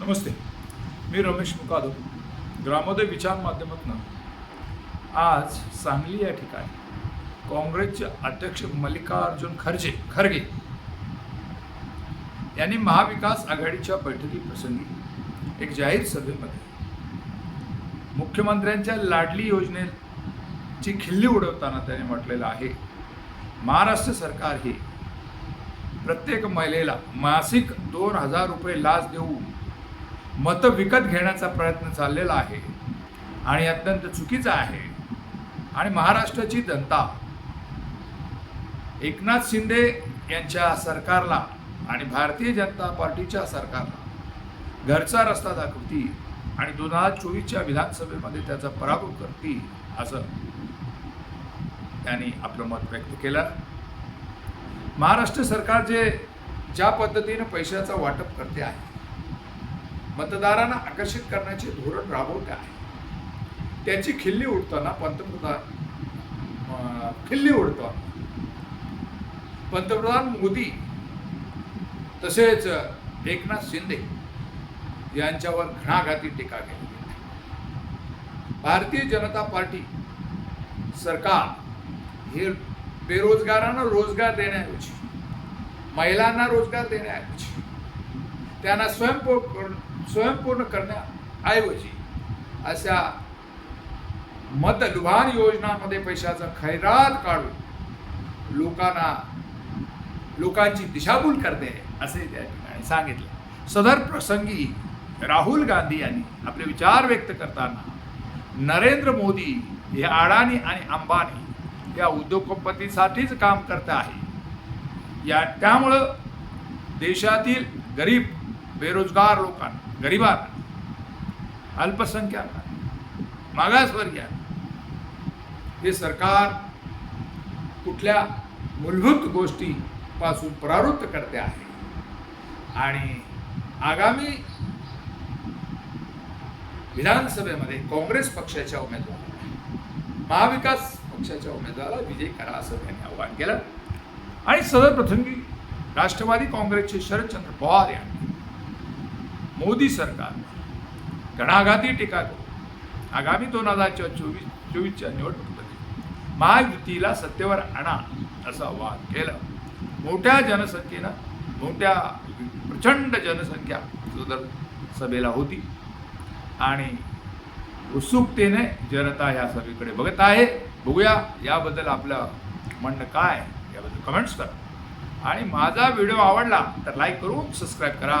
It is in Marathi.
नमस्ते मी रमेश मुकादो ग्रामोदय विचार माध्यमातून. आज सांगली या ठिकाणी काँग्रेसचे अध्यक्ष मल्लिकार्जुन खर्जे खरगे यांनी महाविकास आघाडीच्या बैठकीप्रसंगी एक जाहीर सभेमध्ये मुख्यमंत्र्यांच्या लाडली योजनेची खिल्ली उडवताना त्याने म्हटलेलं आहे महाराष्ट्र सरकार हे प्रत्येक महिलेला मासिक दोन हजार रुपये लाच देऊन मतं विकत घेण्याचा प्रयत्न चाललेला आहे आणि अत्यंत चुकीचा आहे. आणि महाराष्ट्राची जनता एकनाथ शिंदे यांच्या सरकारला आणि भारतीय जनता पार्टीच्या सरकारला घरचा रस्ता दाखवती आणि दोन हजार चोवीसच्या विधानसभेमध्ये त्याचा पराभव करती असं त्यांनी आपलं मत व्यक्त केलं. महाराष्ट्र सरकार जे ज्या पद्धतीनं पैशाचं वाटप करते आहे मतदारांना आकर्षित करण्याचे धोरण राबवते आहे. त्याची खिल्ली उडताना पंतप्रधान खिल्ली उडताना पंतप्रधान मोदी तसेच एकनाथ शिंदे यांच्यावर घणाघाती टीका केली. भारतीय जनता पार्टी सरकार हे बेरोजगारांना रोजगार देण्याऐवजी महिलांना रोजगार देण्याऐवजी त्यांना स्वयंपूर्ण स्वयंपूर्ण करण्याऐवजी अशा मतलुभान योजनांमध्ये पैशाचा खैरात काढून लोकांना लोकांची दिशाभूल करते असे त्या ठिकाणी सांगितले. सदर प्रसंगी राहुल गांधी यांनी आपले विचार व्यक्त करताना नरेंद्र मोदी हे अडाणी आणि अंबानी या उद्योगपतीसाठीच काम करत आहे. या त्यामुळं देशातील गरीब बेरोजगार लोकांना गरिबांना अल्पसंख्याक मागासवर्गीयांना हे सरकार कुठल्या मूलभूत गोष्टीपासून प्रवृत्त करते आहे? आणि आगामी विधानसभेमध्ये काँग्रेस पक्षाच्या उमेदवाराला महाविकास पक्षाच्या उमेदवाराला विजय करा असं त्यांनी आवाहन केलं. आणि सदर प्रसंगी राष्ट्रवादी काँग्रेसचे शरदचंद्र पवार यांनी मोदी सरकार. घणाघाती टीका करून आगामी दोन हजार चोवीस चोवीसच्या निवडणुकीमध्ये महायुतीला सत्तेवर आणा असं आवाहन केलं. मोठ्या जनसंख्येनं मोठ्या प्रचंड जनसंख्या सदर सभेला होती. आणि उत्सुकतेने जनता ह्या सभेकडे बघत आहे. बघूया याबद्दल आपलं म्हणणं काय याबद्दल कमेंट्स करा. आणि माझा व्हिडिओ आवडला तर लाईक करून सबस्क्राईब करा.